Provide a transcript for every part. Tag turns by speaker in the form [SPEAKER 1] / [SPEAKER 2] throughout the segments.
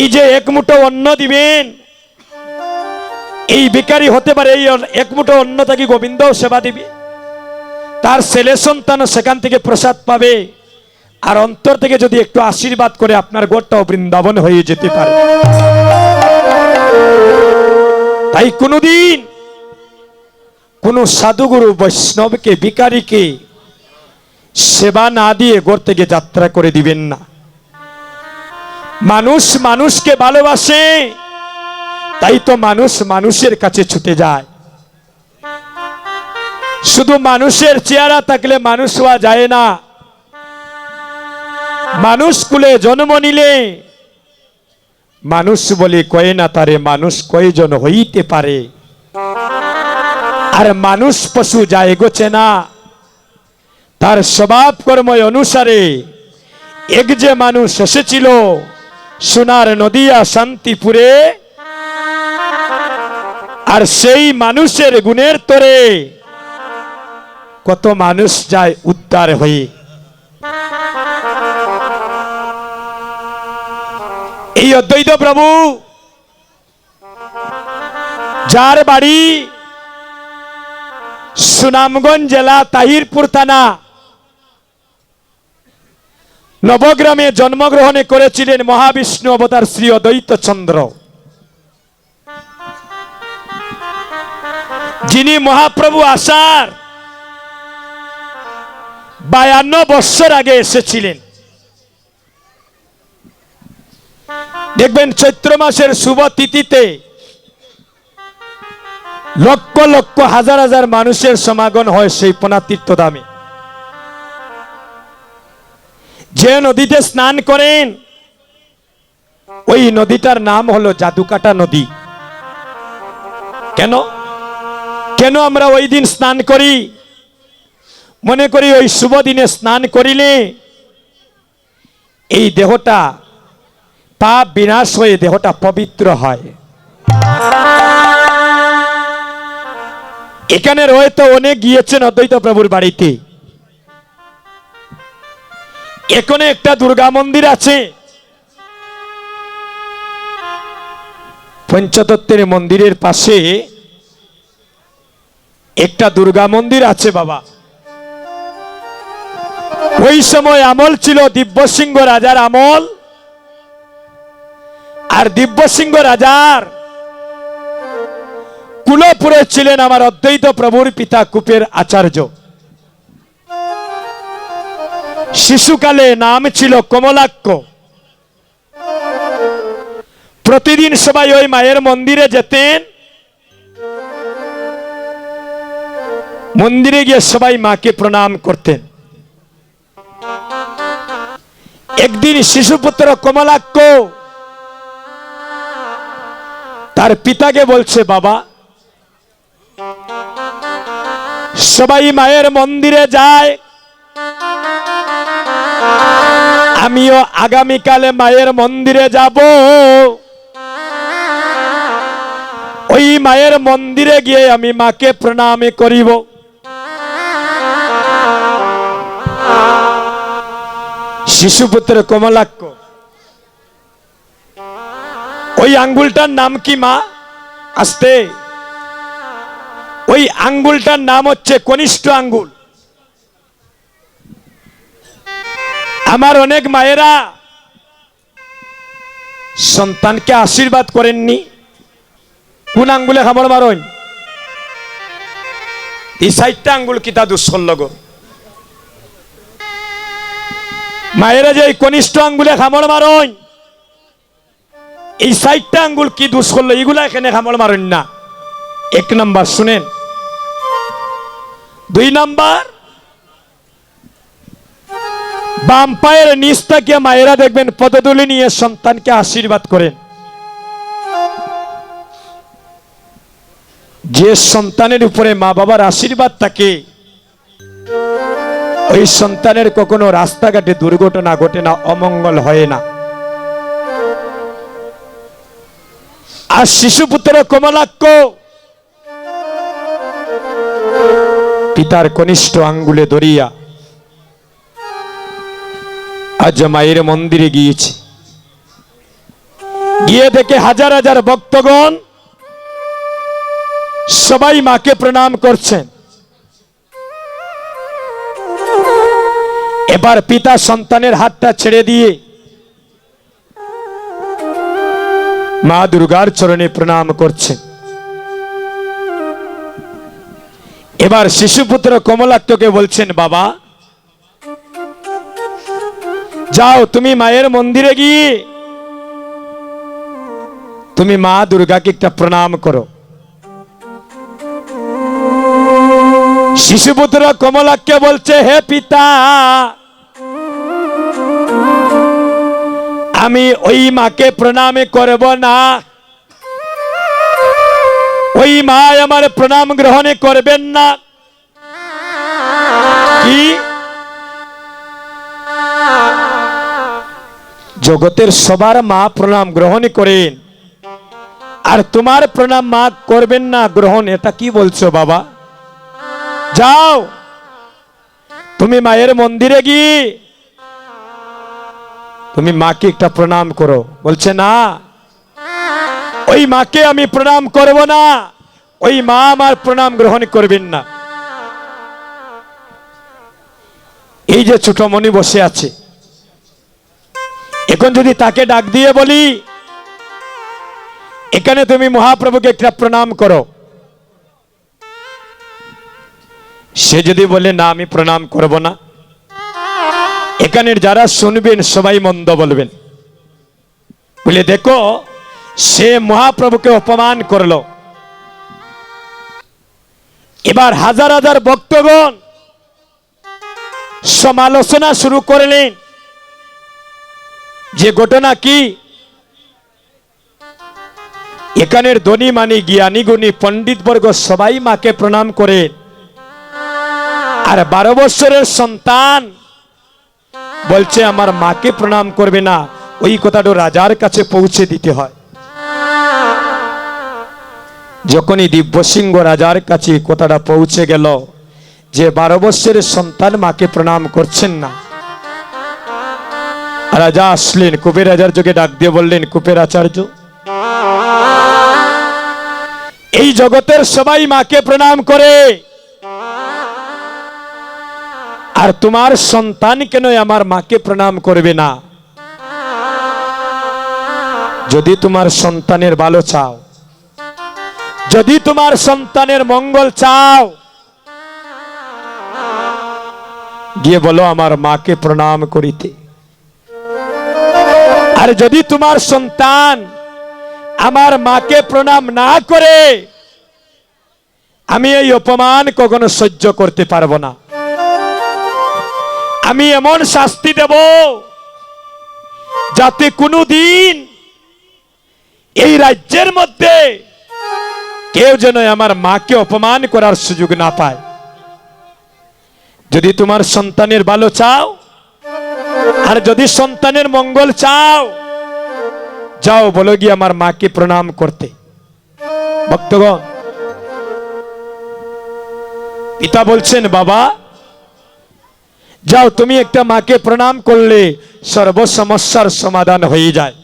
[SPEAKER 1] এই যে এক মুঠো অন্ন দিবেন, এই বেকারি হতে পারে এই এক মুঠো অন্ন থেকে গোবিন্দ সেবা দিবে। তার ছেলে সন্তান সেখান থেকে প্রসাদ পাবে, আর অন্তর থেকে যদি একটু আশীর্বাদ করে আপনার গোটটাও বৃন্দাবন হয়ে যেতে পারে। তাই কোনোদিন কোন সাধুগুরু বৈষ্ণবকে ভিকারীকে সেবা না দিয়ে গোর থেকে যাত্রা করে দিবেন না। মানুষ মানুষকে ভালোবাসে, তাই তো মানুষ মানুষের কাছে ছুটে যায়। শুধু মানুষের চেহারা থাকলে মানুষ হওয়া যায় না। মানুষ কুলে জন্ম নিলে, মানুষ বলে কয়ে না তারে, মানুষ কয়জন হইতে পারে? আর মানুষ পশু যায় গোছে না। তার স্বভাব কর্ম অনুসারে, এক যে মানুষ এসেছিল সোনার নদিয়া শান্তিপুরে আর সেই মানুষের গুণের তরে কত মানুষ যায় উদ্ধার হয়ে। এই অদ্বৈত প্রভু, যার বাড়ি সুনামগঞ্জ জেলা তাহিরপুর থানা নবগ্রামে জন্মগ্রহণে করেছিলেন মহাবিষ্ণু অবতার শ্রী অদ্বৈত চন্দ্র। যিনি মহাপ্রভু আসার বায়ান্ন বৎসর আগে এসেছিলেন। দেখবেন চৈত্র মাসের শুভ তিথিতে লক্ষ লক্ষ হাজার হাজার মানুষের সমাগম হয় সেই পনাতীর্থ দামে। যে নদীতে স্নান করেন, ওই নদীটার নাম হলো জাদুকাটা নদী। কেন? কেন আমরা ওই দিন স্নান করি? মনে করি ওই শুভ দিনে স্নান করিলে এই দেহটা পাপ বিনাশ হয়ে দেহটা পবিত্র হয়। এখানে রয়েছে অনেক গিয়েছেন অদ্বৈত প্রভুর বাড়িতে। এখানে একটা দুর্গা মন্দির আছে। পঞ্চতত্ত্বের মন্দিরের পাশে একটা দুর্গা মন্দির আছে বাবা। ওই সময় আমল ছিল দিব্যসিংহ রাজার আমল। আর দিব্যসিংহ রাজার কুলপুরে ছিলেন আমার অদ্বৈত প্রভুর পিতা কুপের আচার্য। শিশুকালে নাম ছিল কমলাক্ষ। প্রতিদিন সবাই ওই মায়ের মন্দিরে যেতেন। মন্দিরে গিয়ে সবাই মাকে প্রণাম করতেন। একদিন শিশুপুত্র কমলাক্ষ তার পিতাকে বলছে, বাবা, সবাই মায়ের মন্দিরে যায় আমিও আগামীকালে মায়ের মন্দিরে যাব। ওই মায়ের মন্দিরে গিয়ে আমি মাকে প্রণামে করিব। শিশুপুত্র কমলাক্ষ, ওই আঙ্গুলটার নাম কি মা? আসতে। ওই আঙ্গুলটার নাম হচ্ছে কনিষ্ঠ আঙ্গুল। আমার অনেক মায়েরা সন্তানকে আশীর্বাদ করেননি। কোন আঙ্গুলে খাবার মারন এই সাইডটা আঙ্গুল কিতা দুঃসল্ল গো। মায়েরা যে কনিষ্ঠ আঙ্গুলে খামড় মারন এই সাইডটা আঙ্গুল কি দোষ করল এগুলা এখানে খামড় মারেন না। এক নাম্বার শুনেন। দুই নাম্বার বাম পায়ের নিচ থেকে মায়েরা দেখবেন পদতুলি নিয়ে সন্তানকে আশীর্বাদ করেন। যে সন্তানের উপরে মা বাবার আশীর্বাদ থাকে, ওই সন্তানের কখনো রাস্তাঘাটে দুর্ঘটনা ঘটে না, অমঙ্গল হয় না। আর শিশুপুত্র কমলাক্ষ পিতার কনিষ্ঠ আঙ্গুলে ধরিয়া আজ মায়ের মন্দিরে গিয়েছি। গিয়ে দেখে হাজার হাজার ভক্তগণ সবাই মাকে প্রণাম করছেন। এবার পিতা সন্তানের হাতটা ছেড়ে দিয়ে মা দুর্গার চরণে প্রণাম করছেন। এবার শিশুপুত্র কমলাক্তকে বলছেন, বাবা যাও, তুমি মায়ের মন্দিরে গিয়ে। তুমি মা দুর্গাকে একটা প্রণাম করো। শিশুপুত্র কমলাক্য বলছে, হে পিতা, আমি ওই মাকে প্রণাম করব না। ওই মা আমার প্রণাম গ্রহণে করবেন না। কি? জগতের সবার মা প্রণাম গ্রহণ করেন। আর তোমার প্রণাম মা করবেন না গ্রহণ, এটা কি বলছো বাবা? যাও। তুমি মায়ের মন্দিরে গিয়ে তুমি মাকে একটা প্রণাম করো। বলছে, না, ওই মাকে আমি প্রণাম করব না। ওই মা আমার প্রণাম গ্রহণ করবেন না। এই যে ছোট মনি বসে আছে। এখন যদি তাকে ডাক দিয়ে বলি, এখানে তুমি মহাপ্রভুকে একটা প্রণাম করো। সে যদি বলে, না, আমি প্রণাম করব না। এখানের যারা শুনবেন, সবাই মন্দ বলবেন। বলে, দেখো, সে মহাপ্রভুকে অপমান করল। এবার হাজার হাজার ভক্তগণ সমালোচনা শুরু করলেন। যে ঘটনা কি? এখানের ধনী মানি জ্ঞানী গুণী পণ্ডিত বর্গ সবাই মাকে প্রণাম করে। আর বারো বছরের সন্তান বলছে, আমার মাকে প্রণাম করবে না, ওই কথাটা রাজার কাছে পৌঁছে দিতে হয়। যখনই দিব্যসিংহ রাজার কাছে কথাটা পৌঁছে গেল যে বারো বছরের সন্তান মাকে প্রণাম করছেন না রাজা আসলেন কুবের রাজার যোগে ডাক দিয়ে বললেন কুপের আচার্য এই জগতের সবাই মাকে প্রণাম করে। আর তোমার সন্তান কেন আমার মাকে প্রণাম করবে না? যদি তোমার সন্তানের ভালো চাও, যদি তোমার সন্তানের মঙ্গল চাও, গিয়ে বলো আমার মাকে প্রণাম করিতে। আর যদি তোমার সন্তান আমার মাকে প্রণাম না করে, আমি এই অপমান কখনো সহ্য করতে পারব না। আমি এমন শাস্তি দেব যাতে কোনো দিন এই রাজ্যের মধ্যে কেউ যেন আমার মাকে অপমান করার সুযোগ না পায়। যদি তোমার সন্তানের ভালো চাও আর যদি সন্তানের মঙ্গল চাও, যাও বলো গিয়ে আমার মাকে প্রণাম করতে। ভক্তগণ, পিতা বলছেন, বাবা, যাও, তুমি একটা মাকে প্রণাম করলে সর্ব সমস্যার সমাধান হয়ে যায়।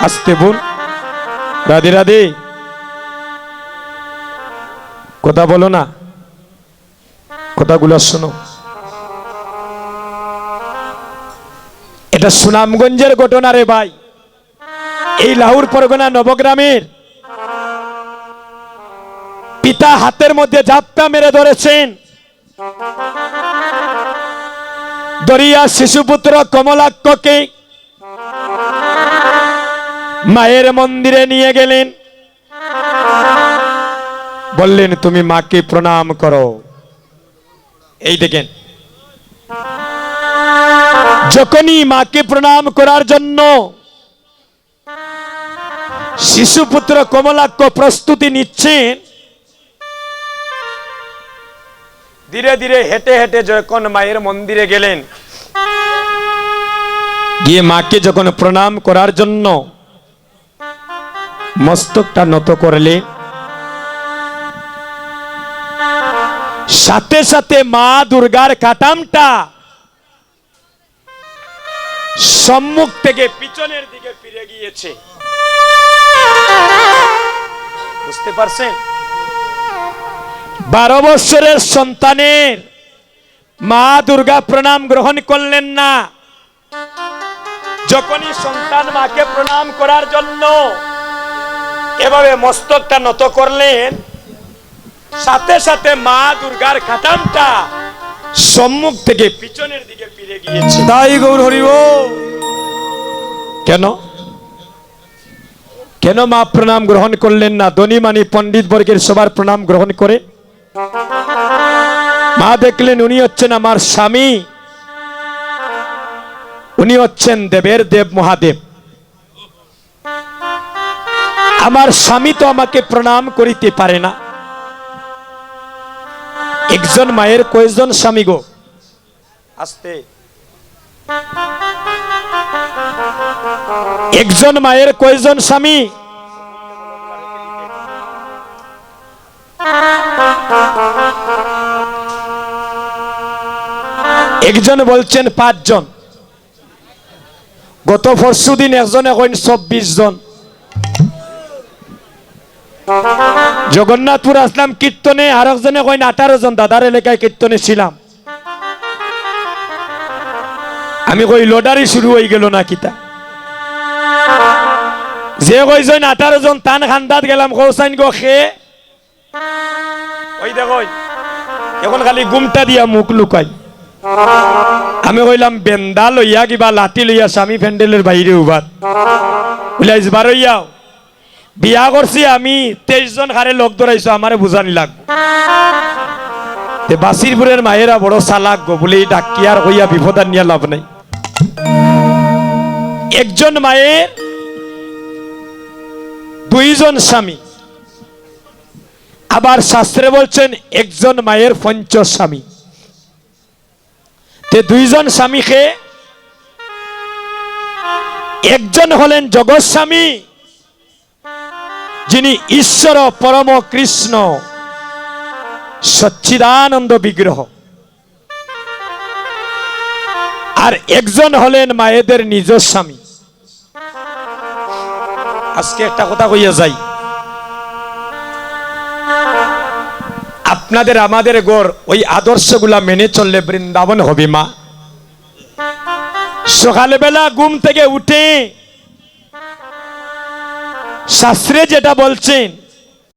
[SPEAKER 1] আসতে বোন রাধে রাধে। কথা বলো না। কথাগুলো শোনো। এটা সুনামগঞ্জের ঘটনা রে ভাই। এই লাহুর পরগনা নবগ্রামের পিতা হাতের মধ্যে জাপটা মেরে ধরেছেন। দরিয়া শিশুপুত্র কমলাক্ষকে মায়ের মন্দিরে নিয়ে গেলেন। বললেন, তুমি মাকে প্রণাম করো। এই দেখেন যখনই মাকে প্রণাম করার জন্য শিশুপুত্র কমলাক্ষ প্রস্তুতি নিচ্ছেন, ধীরে ধীরে হেঁটে হেঁটে যখন মায়ের মন্দিরে গেলেন, গিয়ে মাকে যখন প্রণাম করার জন্য মস্তকটা নত করলে, সাথে সাথে মা দুর্গার কাটামটা সম্মুখ থেকে পিছনের দিকে ফিরে গিয়েছে। বুঝতে পারছেন? বারো বৎসরের সন্তানের মা দুর্গা প্রণাম গ্রহণ করলেন না। যখনই সন্তান মাকে প্রণাম করার জন্য এভাবে মস্তকটা নত করলেন, সাথে সাথে মা দুর্গার খাটানটা সম্মুখ থেকে পিছনের দিকে ফিরে গিয়েছে।
[SPEAKER 2] তাই গৌর হরিব
[SPEAKER 1] কেন? কেন মা প্রণাম গ্রহণ করলেন না? ধনীমানি পণ্ডিত বর্গের সবার প্রণাম গ্রহণ করে। মা দেখলেন উনি হচ্ছেন আমার স্বামী। উনি হচ্ছেন দেবের দেব মহাদেব। আমার স্বামী তো আমাকে প্রণাম করিতে পারে না। একজন মায়ের কয়জন স্বামী গো? আসতে। একজন মায়ের কয়জন স্বামী? একজন বলছেন পাঁচজন। গত পরশু দিন একজন এখন চব্বিশ জন। জগন্নাথপুর আসলাম, কীর্তনে আর একজনে কইন আঠারো জন। দাদার এলাকায় কীর্তনে ছিলাম। আমি কই, লটারি শুরু হয়ে গেল না কিতা যে কইছেন আঠারো জন তান খান্দাত গেলাম কৌসাইন গো খে। ওই দেখো এখন খালি গুমটা দিয়া মুখ লুকাই। আমি কইলাম বেন্দা লইয়া কিবা লাঠি লইয়া স্বামী প্যান্ডেলের বাইরে উবার উলাইস বারইয়াও বিয়া করছি আমি তেইশ জন হারে লোক ধরাইছো আমারে বুঝানি লাগবো তে বাসিরপুরের মায়েরা বড় চালাক গো বলে ডাকিয়ার হইয়া বিপদ আর নিয়ে লাভ নাই। একজন মায়ের দুইজন স্বামী। আবার শাস্ত্রে বলছেন, একজন মায়ের পঞ্চ স্বামী তে দুইজন স্বামীকে একজন হলেন জগৎস্বামী, যিনি ঈশ্বর পরম কৃষ্ণ, সচ্চিদানন্দ বিগ্রহ। আর একজন হলেন মায়েদের নিজ স্বামী। আজকে একটা কথা কইয়া যাই। আপনাদের আমাদের গড় ওই আদর্শগুলা মেনে চললে বৃন্দাবন হবে, মা। সকালবেলা ঘুম থেকে উঠে শাস্ত্রে যেটা বলছেন